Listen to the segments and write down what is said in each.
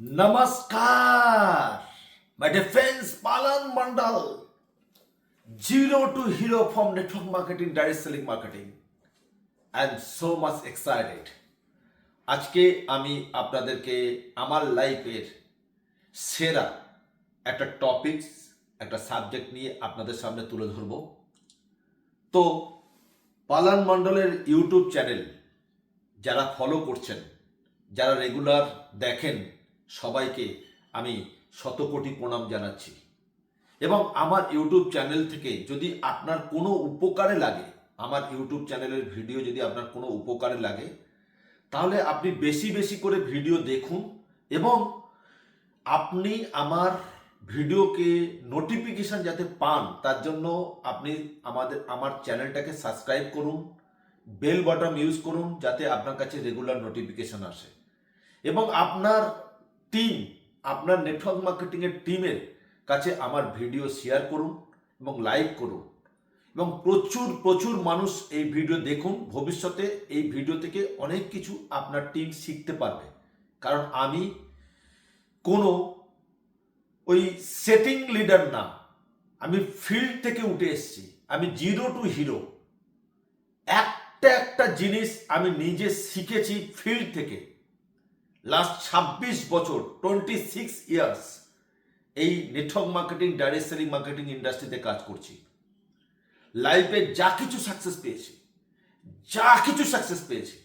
Namaskar, my defense Palan Mandal. Zero to hero from network marketing, direct selling marketing. Am so much excited. আজকে আমি আপনাদেরকে আমার লাইফের সেরা একটা টপিকস একটা সাবজেক্ট নিয়ে আপনাদের সামনে তুলে ধরব তো পালান মণ্ডলের ইউটিউব চ্যানেল যারা ফলো করছেন যারা রেগুলার দেখেন সবাইকে আমি শত কোটি প্রণাম জানাচ্ছি। এবং আমার ইউটিউব চ্যানেল থেকে যদি আপনার কোনো উপকারে লাগে, আমার ইউটিউব চ্যানেলের ভিডিও যদি আপনার কোনো উপকারে লাগে, তাহলে আপনি বেশি বেশি করে ভিডিও দেখুন এবং আপনি আমার ভিডিওকে নোটিফিকেশন যাতে পান, তার জন্য আপনি আমাদের, আমার চ্যানেলটাকে সাবস্ক্রাইব করুন বেল বাটন ইউজ করুন, যাতে আপনার কাছে রেগুলার নোটিফিকেশান আসে। এবং আপনার টিম আপনার নেটওয়ার্ক মার্কেটিংয়ের টিমের কাছে আমার ভিডিও শেয়ার করুন এবং লাইক করুন। এবং প্রচুর প্রচুর মানুষ এই ভিডিও দেখুন। ভবিষ্যতে এই ভিডিও থেকে অনেক কিছু আপনার টিম শিখতে পারবে। কারণ আমি কোনো ওই সেটিং লিডার না। আমি ফিল্ড থেকে উঠে এসেছি। আমি জিরো টু হিরো একটা একটা জিনিস আমি নিজে শিখেছি ফিল্ড থেকে। লাস্ট ছাব্বিশ বছর টোয়েন্টি সিক্স ইয়ার্স এই network marketing direct selling marketing ইন্ডাস্ট্রিতে কাজ করছি। লাইফে যা কিছু সাকসেস পেয়েছি, যা কিছু সাকসেস পেয়েছি,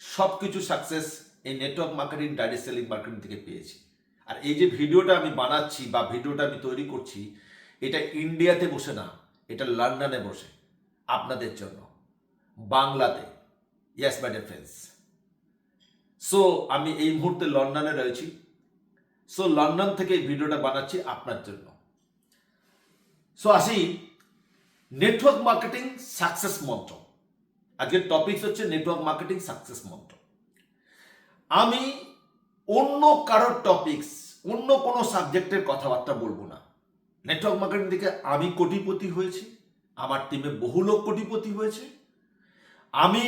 সব কিছু সাকসেস এই network marketing direct selling marketing থেকে পেয়েছি। আর এই যে ভিডিওটা আমি বানাচ্ছি বা ভিডিওটা আমি তৈরি করছি, এটা ইন্ডিয়াতে বসে না, এটা লন্ডনে বসে, আপনাদের জন্য। বাংলাতে ইয়াস মাই ডিয়ার সো আমি এই মুহূর্তে লন্ডনে রয়েছি। সো লন্ডন থেকে ভিডিওটা বানাচ্ছি আপনার জন্য। সো আসি। নেটওয়ার্ক মার্কেটিং সাকসেস মন্ত্র। আজকের টপিক হচ্ছে নেটওয়ার্ক মার্কেটিং সাকসেস মন্ত্র। আমি অন্য কারোর টপিকস অন্য কোনো সাবজেক্টের কথাবার্তা বলব না। নেটওয়ার্ক মার্কেটিং থেকে আমি কোটিপতি হয়েছি। আমার টিমে বহু লোক কোটিপতি হয়েছে। আমি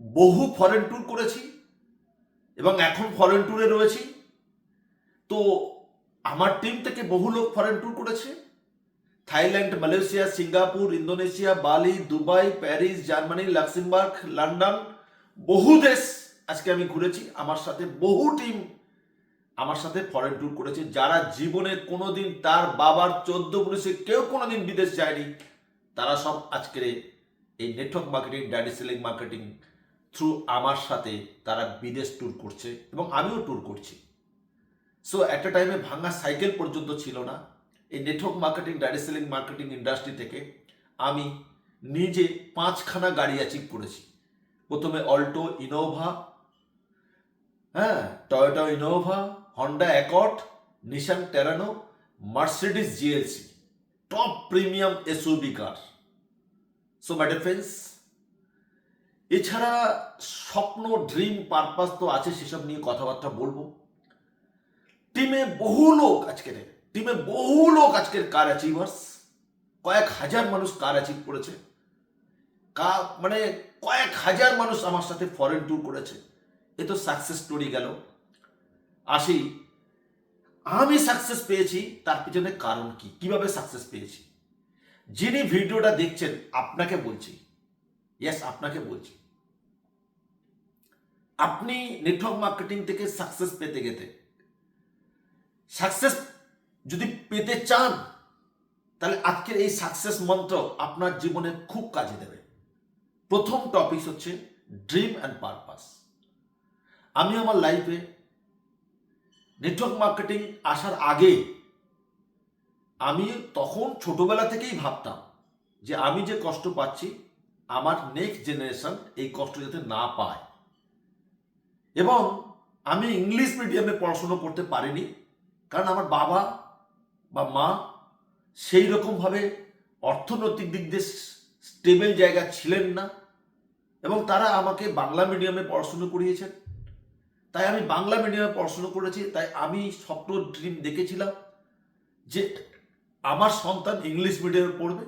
বহু ফরেন ট্যুর করেছি। এবং এখন ফরেন ট্যুরে রয়েছি। তো আমার টিম থেকে বহু লোক ফরেন ট্যুর করেছে। Thailand, Malaysia, Singapore, Indonesia, Bali, Dubai, Paris, Germany, Luxembourg, London, বহু দেশ আজকে আমি ঘুরেছি। আমার সাথে বহু টিম আমার সাথে ফরেন ট্যুর করেছে। যারা জীবনে কোনোদিন তার বাবার চোদ্দ পুলিশে কেউ কোনোদিন বিদেশ যায়নি, তারা সব আজকের এই network marketing direct selling marketing through আমার সাথে তারা বিদেশ ট্যুর করছে এবং আমিও ট্যুর করছি। সো একটা টাইমে ভাঙা সাইকেল পর্যন্ত ছিল না। এই network marketing direct selling marketing industry থেকে আমি নিজে পাঁচখানা গাড়ি অ্যাচিভ করেছি। প্রথমে অল্টো, ইনোভা হ্যাঁ Toyota Innova Honda Accord Nissan Terrano Mercedes GLC top premium SUV car so my friends এছাড়া স্বপ্ন ড্রিম পারপাস তো আছে, সেসব নিয়ে কথাবার্তা বলব। টিমে বহু লোক আজকের টিমে বহু লোক আজকের কার অ্যাচিভার্স কয়েক হাজার মানুষ কার অ্যাচিভ করেছে। কা মানে কয়েক হাজার মানুষ আমার সাথে ফরেন ট্যুর করেছে। এ তো সাকসেস স্টোরি গেল। আসি, আমি সাকসেস পেয়েছি, তার পিছনে কারণ কি? কীভাবে সাকসেস পেয়েছি? যিনি ভিডিওটা দেখছেন, আপনাকে বলছি ইয়েস আপনাকে বলছি। আপনি নেটওয়ার্ক মার্কেটিং থেকে সাকসেস পেতে গেতে। সাকসেস যদি পেতে চান, তাহলে আজকের এই সাকসেস মন্ত্র আপনার জীবনে খুব কাজে দেবে। প্রথম টপিক হচ্ছে ড্রিম অ্যান্ড পারপাস আমি আমার লাইফে নেটওয়ার্ক মার্কেটিং আসার আগে আমি তখন ছোটবেলা থেকেই ভাবতাম যে আমি যে কষ্ট পাচ্ছি আমার নেক্সট জেনারেশন এই কষ্ট যাতে না পায়। এবং আমি ইংলিশ মিডিয়ামে পড়াশুনো করতে পারিনি, কারণ আমার বাবা বা মা সেই রকমভাবে অর্থনৈতিক দিক দিয়ে স্টেবল জায়গা ছিলেন না, এবং তারা আমাকে বাংলা মিডিয়ামে পড়াশুনো করিয়েছেন। তাই আমি বাংলা মিডিয়ামে পড়াশুনো করেছি, তাই আমি স্বপ্ন ড্রিম দেখেছিলাম যে আমার সন্তান ইংলিশ মিডিয়ামে পড়বে,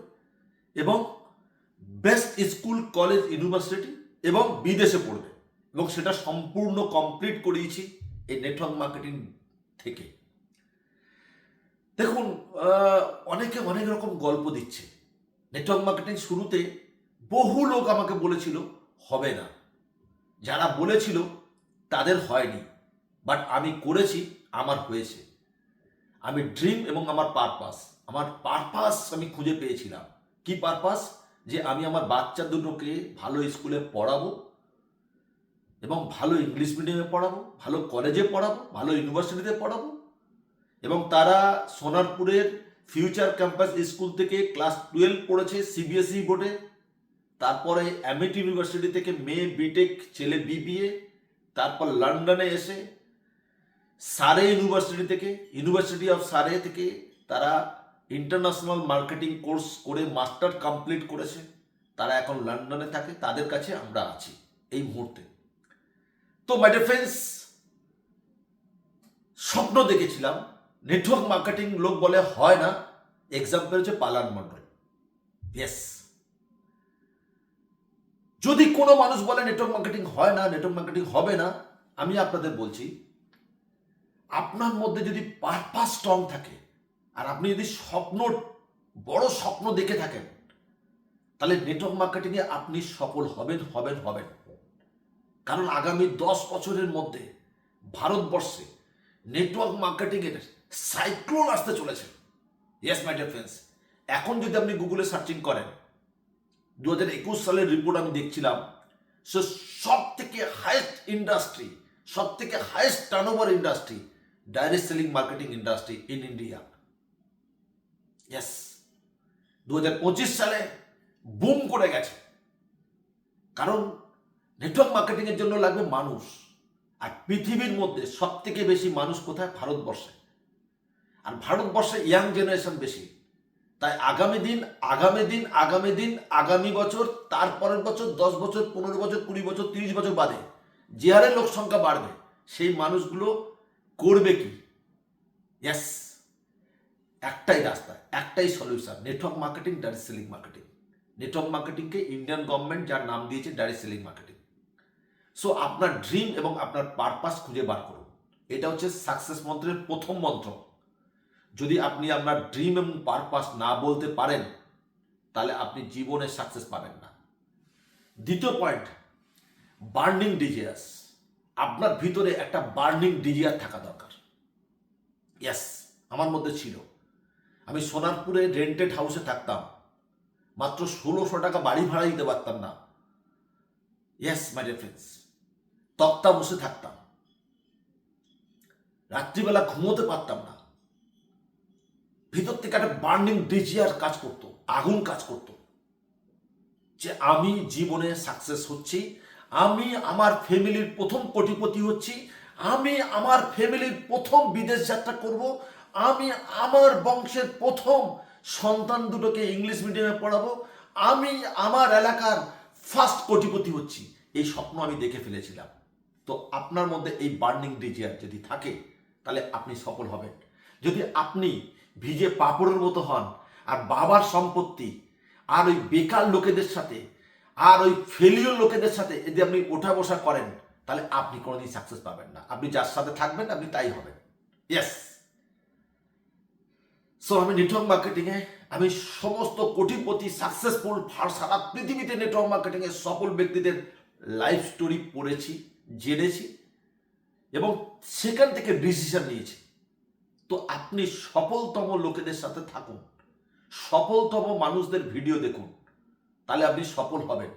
এবং বেস্ট স্কুল কলেজ ইউনিভার্সিটি এবং বিদেশে পড়বে। এবং সেটা সম্পূর্ণ কমপ্লিট করিয়েছি এই নেটওয়ার্ক মার্কেটিং থেকে। দেখুন অনেকে অনেক রকম গল্প দিচ্ছে। নেটওয়ার্ক মার্কেটিং শুরুতে বহু লোক আমাকে বলেছিল, হবে না। যারা বলেছিল, তাদের হয়নি। বাট আমি করেছি, আমার হয়েছে। আমি ড্রিম এবং আমার পারপাস আমার পারপাস আমি খুঁজে পেয়েছিলাম। কি পারপাস যে আমি আমার বাচ্চা দুটোকে ভালো স্কুলে পড়াবো এবং ভালো ইংলিশ মিডিয়ামে পড়াবো, ভালো কলেজে পড়াবো, ভালো ইউনিভার্সিটিতে পড়াবো এবং তারা সোনারপুরের ফিউচার ক্যাম্পাস স্কুল থেকে ক্লাস টুয়েলভ পড়েছে সিবিএসই বোর্ডে E তারপরে অ্যামিট ইউনিভার্সিটি থেকে মেয়ে বিটেক ছেলে বিবিএ তারপর লন্ডনে এসে সারে ইউনিভার্সিটি থেকে, ইউনিভার্সিটি অফ সারে থেকে তারা ইন্টারন্যাশনাল মার্কেটিং কোর্স করে মাস্টার কমপ্লিট করেছে। তারা এখন লন্ডনে থাকে, তাদের কাছে আমরা আছি এই মুহূর্তে। তো মাই ফ্রেন্ডস স্বপ্ন দেখেছিলাম নেটওয়ার্ক মার্কেটিং লোক বলে হয় না এক্সাম্পল হচ্ছে পালান মন্ডল ইয়েস যদি কোনো মানুষ বলে নেটওয়ার্ক মার্কেটিং হয় না নেটওয়ার্ক মার্কেটিং হবে না, আমি আপনাদের বলছি, আপনার মধ্যে যদি পারপাস স্ট্রং থাকে আর আপনি যদি স্বপ্ন, বড় স্বপ্ন দেখে থাকেন, তাহলে নেটওয়ার্ক মার্কেটিংয়ে আপনি সফল হবেন হবেন হবেন। কারণ আগামী দশ বছরের মধ্যে ভারতবর্ষে নেটওয়ার্ক মার্কেটিংয়ের সাইক্লোন আসতে চলেছে। ইয়েস মাই ডিয়ার ফ্রেন্ডস এখন যদি আপনি গুগলে সার্চিং করেন দু হাজার একুশ সালের রিপোর্ট আমি দেখছিলাম, সে সব থেকে হাইয়েস্ট ইন্ডাস্ট্রি সব থেকে highest turnover industry direct selling marketing industry in India yes দু হাজার পঁচিশ সালে বুম করে গেছে। কারণ নেটওয়ার্ক মার্কেটিংয়ের জন্য লাগবে মানুষ। আর পৃথিবীর মধ্যে সব থেকে বেশি মানুষ কোথায়? ভারতবর্ষে। আর ভারতবর্ষে ইয়াং জেনারেশন বেশি। তাই আগামী দিন আগামী দিন আগামী দিন, আগামী বছর তারপরের বছর, দশ বছর, পনেরো বছর, কুড়ি বছর, তিরিশ বছর বাদে যে হারে লোক সংখ্যা বাড়বে, সেই মানুষগুলো করবে কি? ইয়েস একটাই রাস্তা, একটাই solution network marketing direct selling marketing network মার্কেটিংকে Indian government যার নাম দিয়েছে ডাইরেক্ট সেলিং মার্কেটিং সো আপনার ড্রিম এবং আপনার পারপাস খুঁজে বার করুন। এটা হচ্ছে সাকসেস মন্ত্রের প্রথম মন্ত্র। যদি আপনি আপনার ড্রিম এবং পারপাস না বলতে পারেন, তাহলে আপনি জীবনে সাকসেস পাবেন না। দ্বিতীয় পয়েন্ট বার্নিং ডিজিয়াস আপনার ভিতরে একটা বার্নিং ডিজিয়ার থাকা দরকার। ইয়েস আমার মধ্যে ছিল। আমি সোনারপুরে রেন্টেড হাউসে থাকতাম। মাত্র ষোলোশো টাকা বাড়ি ভাড়া দিতে পারতাম না। ইয়েস মাই ডিয়ার ফ্রেন্ডস তক্তা বসে থাকতাম। রাত্রিবেলা ঘুমোতে পারতাম না। ভিতর থেকে একটা বার্নিং ডিজিয়ার কাজ করতো, আগুন কাজ করতো। যে আমি জীবনে সাকসেস হচ্ছি, আমি আমার ফ্যামিলির প্রথম কোটিপতি হচ্ছি, আমি আমার ফ্যামিলির প্রথম বিদেশ যাত্রা করব আমি আমার বংশের প্রথম সন্তান দুটোকে ইংলিশ মিডিয়ামে পড়াবো। আমি আমার এলাকার ফার্স্ট কোটিপতি হচ্ছি। এই স্বপ্ন আমি দেখে ফেলেছিলাম। তো আপনার মধ্যে এই বার্নিং ডিজিয়ার যদি থাকে, তাহলে আপনি সফল হবেন। যদি আপনি ভিজে পাপড়ের মতো হন, আর বাবার সম্পত্তি, আর ওই বেকার লোকেদের সাথে, আর ওই ফেলিওর লোকেদের সাথে যদি আপনি ওঠা বসা করেন, তাহলে আপনি কোনোদিন সাকসেস পাবেন না। আপনি যার সাথে থাকবেন, আপনি তাই হবেন। ইয়েস সো আমি নেটওয়ার্ক মার্কেটিংয়ে আমি সমস্ত কোটিপতি সাকসেসফুল সারা পৃথিবীতে নেটওয়ার্ক মার্কেটিংয়ে সফল ব্যক্তিদের লাইফ স্টোরি পড়েছি, জেনেছি এবং সেখান থেকে ডিসিশন নিয়েছি। তো আপনি সফলতম লোকেদের সাথে থাকুন, সফলতম মানুষদের ভিডিও দেখুন, তাহলে আপনি সফল হবেন।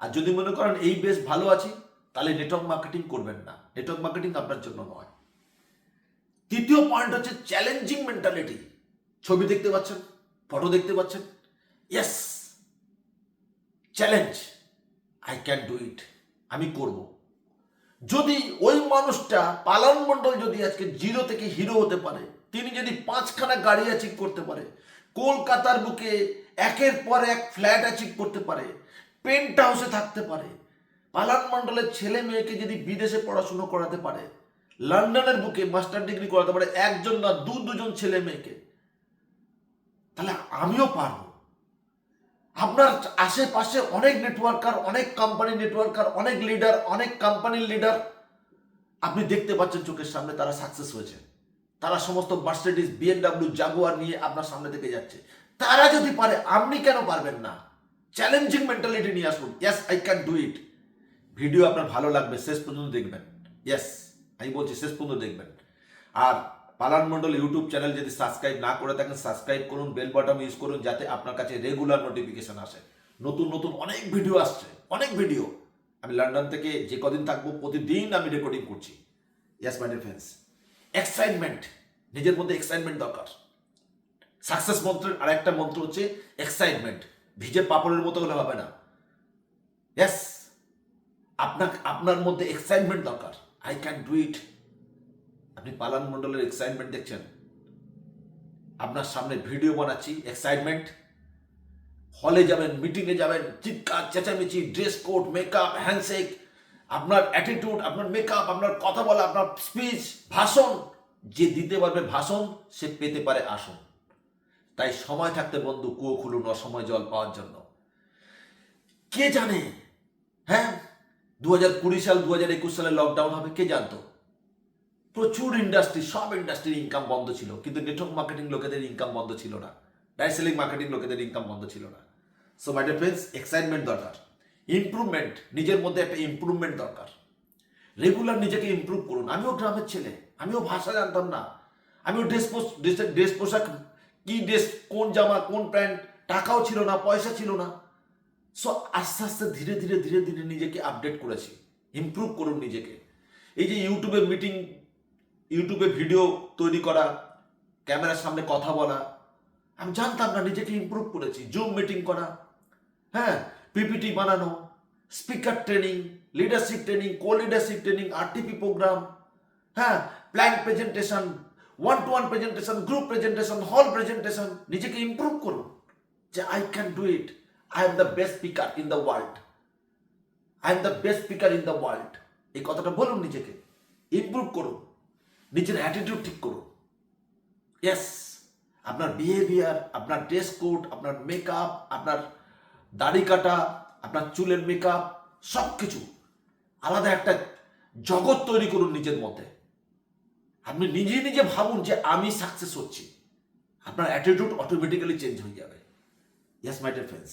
আর যদি মনে করেন এই বেশ ভালো আছি, তাহলে নেটওয়ার্ক মার্কেটিং করবেন না। নেটওয়ার্ক মার্কেটিং আপনার জন্য নয়। তৃতীয় পয়েন্ট হচ্ছে চ্যালেঞ্জিং মেন্টালিটি ছবি দেখতে পাচ্ছেন ফটো দেখতে পাচ্ছেন। Yes challenge I can do it আমি করব। যদি ওই মানুষটা, পালন মণ্ডল যদি আজকে জিরো থেকে হিরো হতে পারে, তিনি যদি পাঁচখানা গাড়ি অ্যাচিভ করতে পারে, কলকাতার বুকে একের পর এক ফ্ল্যাট অ্যাচিভ করতে পারে পেন্ট হাউসে থাকতে পারে, পালান মণ্ডলের ছেলে মেয়েকে যদি বিদেশে পড়াশুনো করাতে পারে, লন্ডনের বুকে মাস্টার ডিগ্রি করাতে পারে, একজন না দু দুজন ছেলে মেয়েকে তাহলে আমিও পারব। আপনার আশেপাশে অনেক নেটওয়ার্কার অনেক কোম্পানি নেটওয়ার্কার অনেক লিডার অনেক কোম্পানির লিডার আপনি দেখতে পাচ্ছেন চোখের সামনে তারা সাকসেস হয়েছে। তারা সমস্ত মার্সিডিস বিএনডাব্লিউ জাগুয়ার নিয়ে আপনার সামনে থেকে যাচ্ছে। তারা যদি পারে, আপনি কেন পারবেন না? চ্যালেঞ্জিং মেন্টালিটি নিয়ে আসুন। Yes I can do it video আপনার ভালো লাগবে, শেষ পর্যন্ত দেখবেন। ইয়েস আমি বলছি শেষ পর্যন্ত দেখবেন। আর পালান মন্ডল ইউটিউব চ্যানেল যদি সাবস্ক্রাইব না করে থাকেন সাবস্ক্রাইব করুন বেল বাটন ইউজ করুন, যাতে আপনার কাছে রেগুলার নোটিফিকেশন আসে। নতুন নতুন অনেক ভিডিও আসছে, অনেক ভিডিও আমি লন্ডন থেকে যে কদিন থাকব, প্রতিদিন আমি রেকর্ডিং করছি। Yes my dear friends excitement নিজের মধ্যে এক্সাইটমেন্ট দরকার। সাকসেস মন্ত্রের আরেকটা মন্ত্র হচ্ছে এক্সাইটমেন্ট ভিজে পাপড়ের মতো হলে হবে না। ইয়াস আপনার আপনার মধ্যে এক্সাইটমেন্ট দরকার। আই ক্যান ডু ইট আপনি পালান মণ্ডলের এক্সাইটমেন্ট দেখছেন। আপনার সামনে ভিডিও বানাচ্ছি এক্সাইটমেন্ট হলে যাবেন মিটিংয়ে যাবেন, চিৎকার, চেঁচামেচি ড্রেস কোড মেকআপ হ্যান্ডশেক আপনার অ্যাটিটিউড আপনার মেকআপ আপনার কথা বলা, আপনার স্পিচ ভাষণ। যে দিতে পারবে ভাষণ, সে পেতে পারে আসন। তাই সময় থাকতে বন্ধু, কুয়ো খুলুন অসময় জল পাওয়ার জন্য। কে জানে? হ্যাঁ? দু হাজার কুড়ি সাল দু হাজার একুশ সালে লকডাউন হবে, কে জানতো? প্রচুর ইন্ডাস্ট্রি সব ইন্ডাস্ট্রির ইনকাম বন্ধ ছিল। কিন্তু নেটওয়ার্ক মার্কেটিং লোকেদের ইনকাম বন্ধ ছিল না। ডাইরেক্ট সেলিং মার্কেটিং লোকেদের ইনকাম বন্ধ ছিল না। So my dear friends excitement দরকার। ইমপ্রুভমেন্ট নিজের মধ্যে একটা ইমপ্রুভমেন্ট দরকার। রেগুলার নিজেকে ইমপ্রুভ করুন। আমিও গ্রামের ছেলে। আমিও ভাষা জানতাম না। আমিও ড্রেস ড্রেস পোশাক, কি ড্রেস কোন জামা, কোন প্যান্ট, টাকাও ছিল না, পয়সা ছিল না। সো আস্তে আস্তে ধীরে ধীরে ধীরে ধীরে নিজেকে আপডেট করেছি। ইমপ্রুভ করুন নিজেকে। এই যে ইউটিউবে মিটিং ইউটিউবে ভিডিও তৈরি করা ক্যামেরার সামনে কথা বলা, আমি জানতাম না নিজেকে ইমপ্রুভ করেছি জুম মিটিং করা হ্যাঁ পিপিটি বানানো speaker training leadership training core leadership training RTP programme হ্যাঁ plan presentation one to one presentation group presentation hall presentation নিজেকে ইমপ্রুভ করুন, যে I can do it I am the best speaker in the world I am the best speaker in the world এই কথাটা বলুন নিজেকে improve করুন। নিজের attitude ঠিক করুন। ইয়েস আপনার বিহেভিয়ার আপনার ড্রেস কোড আপনার মেকআপ আপনার দাড়ি কাটা, আপনার চুলের মেকআপ সব কিছু আলাদা একটা জগৎ তৈরি করুন নিজের মধ্যে। আপনি নিজে নিজে ভাবুন যে আমি সাকসেস হচ্ছি। আপনার অ্যাটিটিউড অটোমেটিক্যালি চেঞ্জ হয়ে যাবে। Yes my dear friends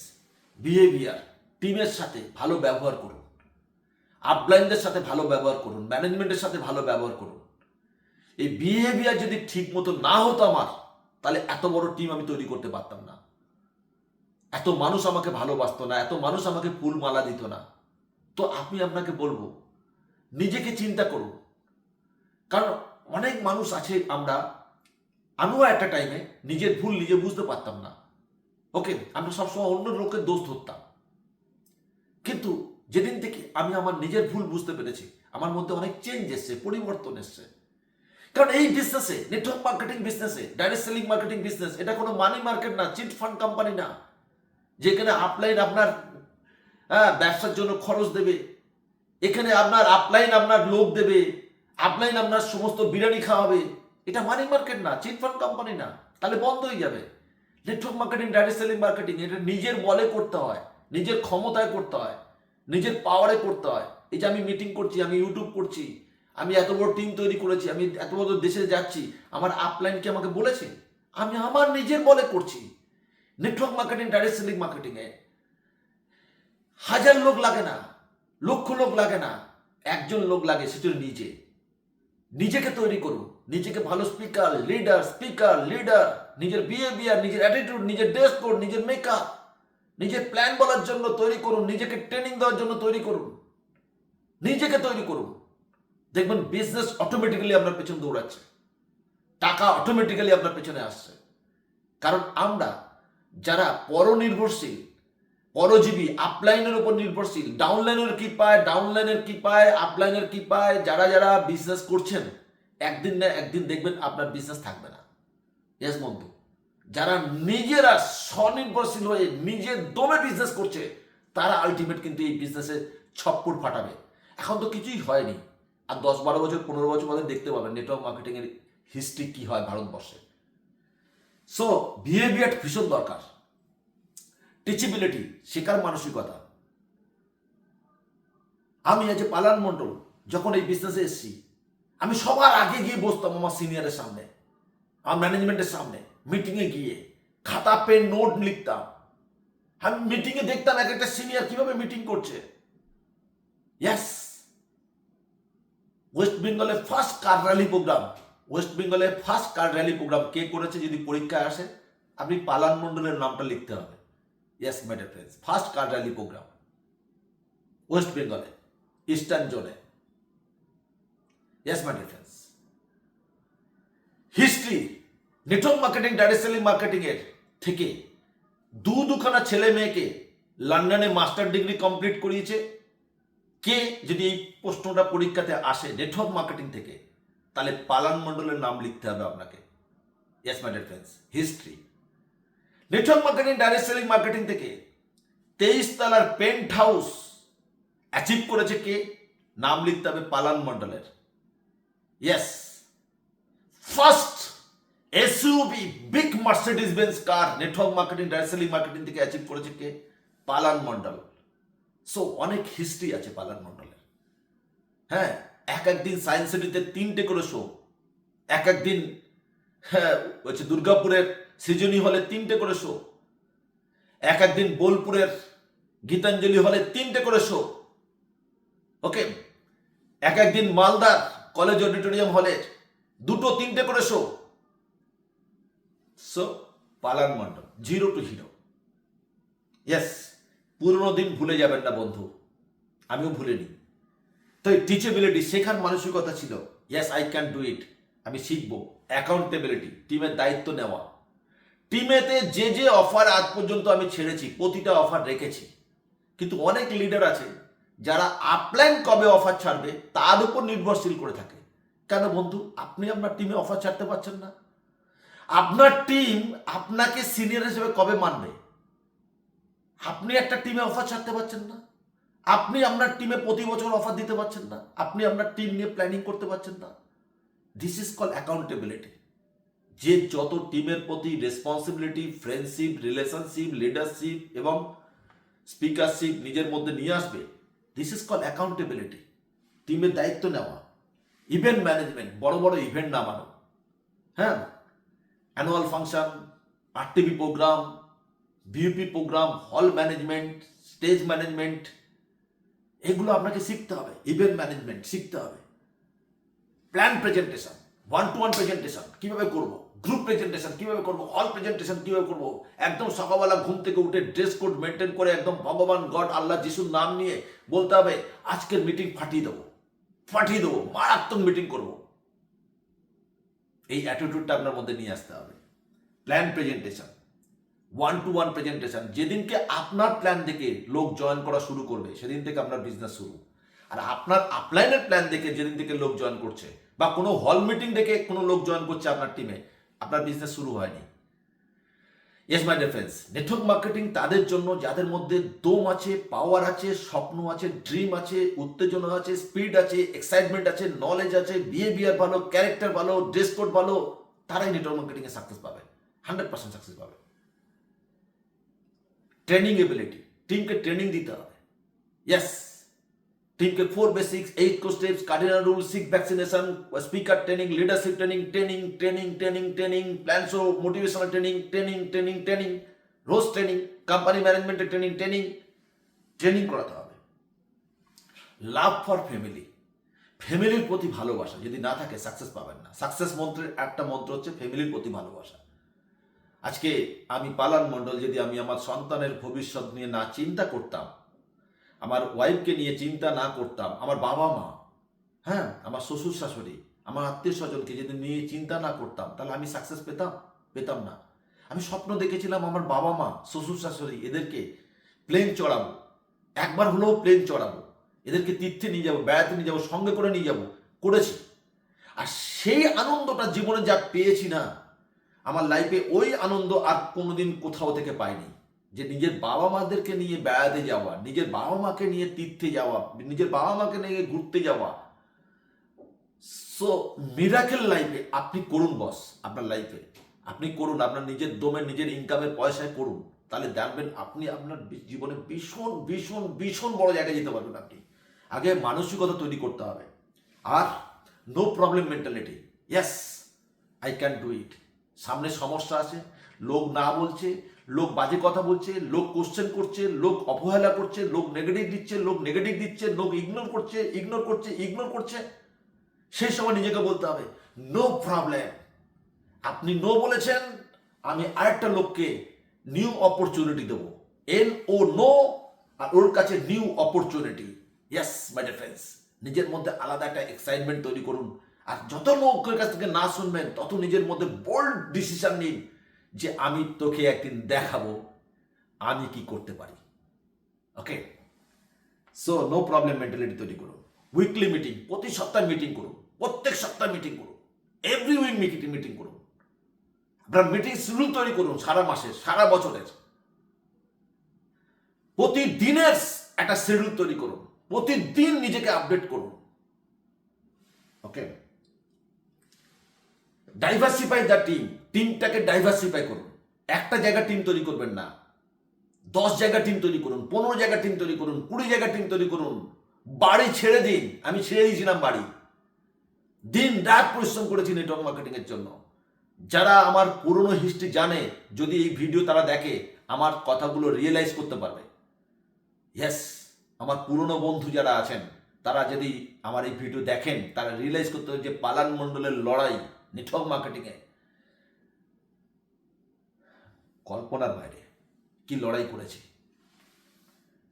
behaviour টিমের সাথে ভালো ব্যবহার করুন। আপলাইনদের সাথে ভালো ব্যবহার করুন ম্যানেজমেন্টের সাথে ভালো ব্যবহার করুন। এই বিহেভিয়ার যদি ঠিক মতো না হতো আমার, তাহলে এত বড় টিম আমি তৈরি করতে পারতাম না। এত মানুষ আমাকে ভালোবাসতো না, এত মানুষ আমাকে ফুল মালা দিত না। তো আমি আপনাকে বলব, নিজেকে চিন্তা করুন। কারণ অনেক মানুষ আছে আমরা, আমিও একটা টাইমে নিজের ভুল নিজে বুঝতে পারতাম না। ওকে আমরা সবসময় অন্য লোকের দোষ ধরতাম। কিন্তু যেদিন থেকে আমি আমার নিজের ভুল বুঝতে পেরেছি, আমার মধ্যে অনেক চেঞ্জ এসছে, পরিবর্তন এসছে। কারণ এই বিজনেসে নেটওয়ার্ক মার্কেটিং বিজনেসে ডাইরেক্ট সেলিং মার্কেটিং বিজনেস এটা কোনো মানি মার্কেট না, চিট ফান্ড কোম্পানি না। যেখানে আপলাইন আপনার হ্যাঁ ব্যবসার জন্য খরচ দেবে। এখানে আপনার আপলাইন আপনার লোক দেবে। আপলাইন আপনার সমস্ত বিরিয়ানি খাওয়াবে। এটা মানি মার্কেট না, চিট ফান্ড কোম্পানি না। তাহলে বন্ধ হয়ে যাবে। Network marketing direct selling marketing এটা নিজের বলে করতে হয়, নিজের ক্ষমতায় করতে হয়, নিজের পাওয়ারে করতে হয়। এই যে আমি মিটিং করছি, আমি ইউটিউব করছি আমি এত বড় টিম তৈরি করেছি, আমি এত বড় দেশে যাচ্ছি, আমার আপলাইন কি আমাকে বলেছে? আমি আমার নিজের বলে করছি। নেটওয়ার্ক মার্কেটিং ডাইরেক্ট সেলিং মার্কেটিংয়ে হাজার লোক লাগে না, লক্ষ লোক লাগে না, একজন লোক লাগে সেটা নিজে। নিজেকে তৈরি করুন, নিজেকে ভালো স্পিকার লিডার স্পিকার লিডার নিজের বিহেভিয়ার নিজের অ্যাটিটিউড নিজের ড্রেস কোড নিজের মেকআপ নিজের প্ল্যান বলার জন্য তৈরি করুন, নিজেকে ট্রেনিং দেওয়ার জন্য তৈরি করুন। নিজেকে তৈরি করুন। দেখবেন বিজনেস অটোমেটিক্যালি আপনার পেছনে দৌড়াচ্ছে। টাকা অটোমেটিক্যালি আপনার পেছনে আসছে। কারণ আমরা যারা পরনির্ভরশীল, পরজীবী আপলাইনের উপর নির্ভরশীল ডাউনলাইনের কি পায় ডাউনলাইনের কি পায় আপলাইনের কি পায়, যারা যারা বিজনেস করছেন, একদিন না একদিন দেখবেন আপনার বিজনেস থাকবে না। ইয়েস বন্ধু? যারা নিজেরা স্বনির্ভরশীল হয়ে নিজের দমে বিজনেস করছে, তারা আলটিমেট কিন্তু এই বিজনেসে ছপ্পর ফাটাবে। এখন তো কিছুই হয়নি। আর দশ বারো বছর, পনেরো বছর বাদে দেখতে পাবেন নেটওয়ার্ক মার্কেটিংয়ের হিস্ট্রি কি হয় ভারতবর্ষে। সো বিহেভিয়ার ভীষণ দরকার। টিচিবিলিটি শেখার মানসিকতা। আমি আজ পালান মণ্ডল, যখন এই বিজনেসে এসেছি, আমি সবার আগে গিয়ে বসতাম আমার সিনিয়রের সামনে, আমার ম্যানেজমেন্টের সামনে মিটিংয়ে গিয়ে, খাতা পেন নোট লিখতাম। আমি মিটিংয়ে দেখতাম এক একটা সিনিয়র কীভাবে মিটিং করছে। ইয়াস ওয়েস্ট বেঙ্গলে first car rally programme west বেঙ্গলে ফার্স্ট কার র্যালি প্রোগ্রাম কে করেছে যদি পরীক্ষায় আসে? আপনি পালান মণ্ডলের নামটা লিখতে হবে। Yes dear friends first car rally programme west বেঙ্গলে ইস্টার্ন জোনে yes dear friends history network marketing direct selling marketing এর থেকে দু দুখানা ছেলে মেয়েকে লন্ডনে মাস্টার ডিগ্রি কমপ্লিট করিয়েছে। কে যদি প্রশ্নটা পরীক্ষাতে আসে নেটওয়ার্ক মার্কেটিং থেকে, তাহলে পালান মণ্ডলের নাম লিখতে হবে আপনাকে। Yes my dear friends history network marketing direct selling marketing থেকে তেইশ তলার পেন্ট হাউস অ্যাচিভ করেছে কে? নাম লিখতে হবে পালান মণ্ডলের। Yes first SUV big Mercedes Benz car network marketing direct selling marketing থেকে অ্যাচিভ করেছে কে? পালান মণ্ডল। সো অনেক হিস্ট্রি আছে পালান মণ্ডলের। হ্যাঁ এক একদিন সায়েন্স সিটিতে তিনটে করে শো এক একদিন হ্যাঁ হচ্ছে দুর্গাপুরের সৃজনী হলে তিনটে করে শো এক একদিন বোলপুরের গীতাঞ্জলি হলে তিনটে করে শো ওকে এক একদিন মালদার কলেজ অডিটোরিয়াম হলে দুটো, তিনটে করে show so Palan Mondal zero to hero yes পুরনো দিন ভুলে যাবেন না বন্ধু। আমিও ভুলিনি। তো এই টিচেবিলিটি শেখার মানসিকতা ছিল yes I can do it আমি শিখব। অ্যাকাউন্টেবিলিটি টিমের দায়িত্ব নেওয়া। টিমেতে যে যে অফার আজ পর্যন্ত আমি ছেড়েছি, প্রতিটা অফার রেখেছি। কিন্তু অনেক লিডার আছে, যারা আপলাইন কবে অফার ছাড়বে, তার উপর নির্ভরশীল করে থাকে। কেন বন্ধু? আপনি আপনার টিমে অফার ছাড়তে পারছেন না। আপনার টিম আপনাকে সিনিয়র হিসেবে কবে মানবে? আপনি একটা টিমে অফার ছাড়তে পারছেন না। আপনি আপনার টিমে প্রতি বছর অফার দিতে পারছেন না। আপনি আপনার টিম নিয়ে প্ল্যানিং করতে পারছেন না। দিস ইজ কল অ্যাকাউন্টেবিলিটি যে যত টিমের প্রতি রেসপন্সিবিলিটি ফ্রেন্ডশিপ রিলেশনশিপ লিডারশিপ এবং স্পিকারশিপ নিজের মধ্যে নিয়ে আসবে দিস ইজ কল অ্যাকাউন্টেবিলিটি টিমের দায়িত্ব নেওয়া ইভেন্ট ম্যানেজমেন্ট বড় বড় ইভেন্ট নামানো হ্যাঁ? Annual function RTV programme BUP programme hall management stage management এগুলো আপনাকে শিখতে হবে। ইভেন্ট ম্যানেজমেন্ট শিখতে হবে। Plan presentation one to one presentation কীভাবে করব? গ্রুপ প্রেজেন্টেশন কীভাবে করব? অল প্রেজেন্টেশন কীভাবে করব? একদম সকালবেলা ঘুম থেকে উঠে ড্রেস কোড মেনটেন করে একদম ভগবান গড, আল্লাহ যিশুর নাম নিয়ে বলতে হবে, আজকের মিটিং ফাটিয়ে দেবো। ফাটিয়ে দেবো, মারাত্মক মিটিং করব। এই অ্যাটিটিউডটা আপনার মধ্যে নিয়ে আসতে হবে। Plan presentation one to one presentation যেদিনকে আপনার প্ল্যান দেখে লোক জয়েন করা শুরু করবে, সেদিন থেকে আপনার বিজনেস শুরু। আর আপনার আপলাইনের প্ল্যান দেখে যেদিন থেকে লোক জয়েন করছে, বা কোনো হল মিটিং দেখে কোনো লোক জয়েন করছে আপনার টিমে আপনার বিজনেস শুরু হয়নি। Yes my defence network marketing তাদের জন্য, যাদের মধ্যে দম আছে পাওয়ার আছে, স্বপ্ন আছে ড্রিম আছে, উত্তেজনা আছে স্পিড আছে এক্সাইটমেন্ট আছে নলেজ আছে বিহেভিয়ার ভালো ক্যারেক্টার ভালো ড্রেস কোড ভালো, তারাই নেটওয়ার্ক মার্কেটিংয়ে সাকসেস পাবে। হান্ড্রেড পার্সেন্ট সাকসেস পাবে। ট্রেনিং এবিলিটি টিমকে ট্রেনিং দিতে হবে। ইয়েস টিমকে four basics eight core steps cardinal rule six vaccination speaker training leadership training training training training training plan show motivational training training training training রোজ training company ম্যানেজমেন্টের training training training করাতে হবে। Love for family ফ্যামিলির প্রতি ভালোবাসা। যদি না থাকে success পাবেন না। সাকসেস মন্ত্রের একটা মন্ত্র হচ্ছে ফ্যামিলির প্রতি ভালোবাসা। আজকে আমি পালান মণ্ডল যদি আমি আমার সন্তানের ভবিষ্যৎ নিয়ে না চিন্তা করতাম, আমার ওয়াইফকে নিয়ে চিন্তা না করতাম, আমার বাবা মা হ্যাঁ আমার শ্বশুর শাশুড়ি, আমার আত্মীয় স্বজনকে যদি নিয়ে চিন্তা না করতাম, তাহলে আমি সাকসেস পেতাম? পেতাম না। আমি স্বপ্ন দেখেছিলাম আমার বাবা মা, শ্বশুর শাশুড়ি এদেরকে প্লেন চড়াবো। একবার হলেও প্লেন চড়াবো। এদেরকে তীর্থে নিয়ে যাব, বেড়াতে নিয়ে যাব, সঙ্গে করে নিয়ে যাব। করেছি। আর সেই আনন্দটা জীবনে যা পেয়েছি না আমার লাইফে ওই আনন্দ আর কোনোদিন কোথাও থেকে পাইনি। যে নিজের বাবা মাদেরকে নিয়ে বেড়াতে যাওয়া, নিজের বাবা মাকে নিয়ে তীর্থে যাওয়া, নিজের বাবা মাকে নিয়ে ঘুরতে যাওয়া। সো মিরাকেল লাইফে আপনি করুন বস আপনার লাইফে আপনি করুন, আপনার নিজের দমে নিজের ইনকামের পয়সায় করুন। তাহলে দেখবেন আপনি আপনার জীবনে ভীষণ ভীষণ ভীষণ বড় জায়গায় যেতে পারবেন আপনি। আগে মানসিকতা তৈরি করতে হবে। আর no problem mentality yes I can do it সামনে সমস্যা আছে, লোক না বলছে, লোক বাজে কথা বলছে, লোক কোশ্চেন করছে, লোক অবহেলা করছে, লোক নেগেটিভ দিচ্ছে, লোক নেগেটিভ দিচ্ছে, লোক ইগনোর করছে ইগনোর করছে ইগনোর করছে। সেই সময় নিজেকে বলতে হবে নো প্রবলেম আপনি নো বলেছেন, আমি আরেকটা লোককে নিউ অপরচুনিটি দেবো। এন ও নো আর ওর কাছে new opportunity yes my defence নিজের মধ্যে আলাদা একটা এক্সাইটমেন্ট তৈরি করুন। আর যত লোকের কাছ থেকে না শুনবেন, তত নিজের মধ্যে বোল্ড ডিসিশন নিন যে আমি তোকে একদিন দেখাবো, আমি কি করতে পারি। Okay so no problem mentality তৈরি করুন। উইকলি মিটিং প্রতি সপ্তাহে মিটিং করুন। প্রত্যেক সপ্তাহে মিটিং করুন। এভরি উইক মিটিং মিটিং করুন। আপনার মিটিং শিডিউল তৈরি করুন সারা মাসের সারা বছরের। প্রতিদিনের একটা শিডিউল তৈরি করুন। প্রতিদিন নিজেকে আপডেট করুন। ওকে ডাইভার্সিফাই দ্য টিম টিমটাকে ডাইভার্সিফাই করুন। একটা জায়গা টিম তৈরি করবেন না। দশ জায়গা টিম তৈরি করুন, পনেরো জায়গা টিম তৈরি করুন, কুড়ি জায়গা টিম তৈরি করুন। বাড়ি ছেড়ে দিন। আমি ছেড়ে দিয়েছিলাম বাড়ি। দিন রাত পরিশ্রম করেছি নেটওয়ার্ক মার্কেটিং এর জন্য। যারা আমার পুরনো হিস্ট্রি জানে, যদি এই ভিডিও তারা দেখে, আমার কথাগুলো রিয়েলাইজ করতে পারবে। ইয়েস আমার পুরনো বন্ধু যারা আছেন, তারা যদি আমার এই ভিডিও দেখেন, তারা রিয়েলাইজ করতে হবে যে পালান মণ্ডলের লড়াই নেটওয়ার্ক মার্কেটিংয়ে। কল্পনার বাইরে কি লড়াই করেছি।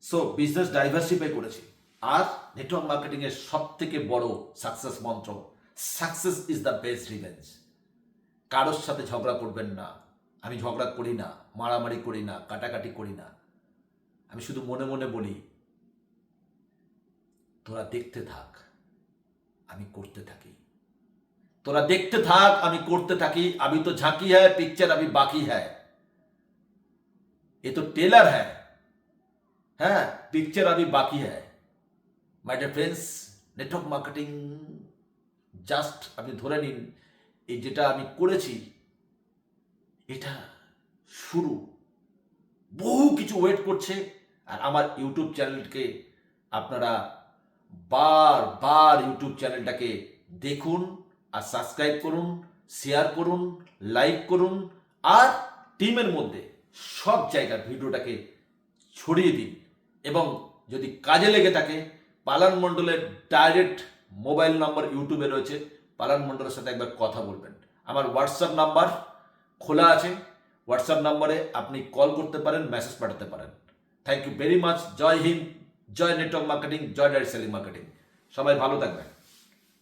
সো বিজনেস ডাইভার্সিফাই করেছি। আর নেটওয়ার্ক মার্কেটিং এর সব থেকে বড় সাকসেস মন্ত্র success is the best revenge কারোর সাথে ঝগড়া করবেন না। আমি ঝগড়া করি না, মারামারি করি না, কাটাকাটি করি না। আমি শুধু মনে মনে বলি, তোরা দেখতে থাক, আমি করতে থাকি। তোরা দেখতে থাক আমি করতে থাকি আমি তো ঝাঁকি হ্যায় পিকচার আমি বাকি হ্যায় ये तो टेलर है হ্যাঁ পিকচার আমি বাকি হ্যায় my dear friends network marketing just আপনি ধরে নিন এই যেটা আমি করেছি এটা শুরু বহু কিছু ওয়েট করছে আর আমার ইউটিউব চ্যানেলকে আপনারা বার বার ইউটিউব চ্যানেলটাকে দেখুন আর সাবস্ক্রাইব করুন শেয়ার করুন লাইক করুন, আর টিমের মধ্যে সব জায়গার ভিডিওটাকে ছড়িয়ে দিন। এবং যদি কাজে লেগে থাকে, পালান মণ্ডলের ডাইরেক্ট মোবাইল নম্বর ইউটিউবে রয়েছে, পালান মণ্ডলের সাথে একবার কথা বলবেন। আমার হোয়াটসঅ্যাপ নাম্বার খোলা আছে। হোয়াটসঅ্যাপ নাম্বারে আপনি কল করতে পারেন মেসেজ পাঠাতে পারেন। থ্যাংক ইউ ভেরি মাচ জয় হিন্দ, জয় নেটওয়ার্ক মার্কেটিং জয় ডাইরেক্ট সেলিং মার্কেটিং সবাই ভালো থাকবেন।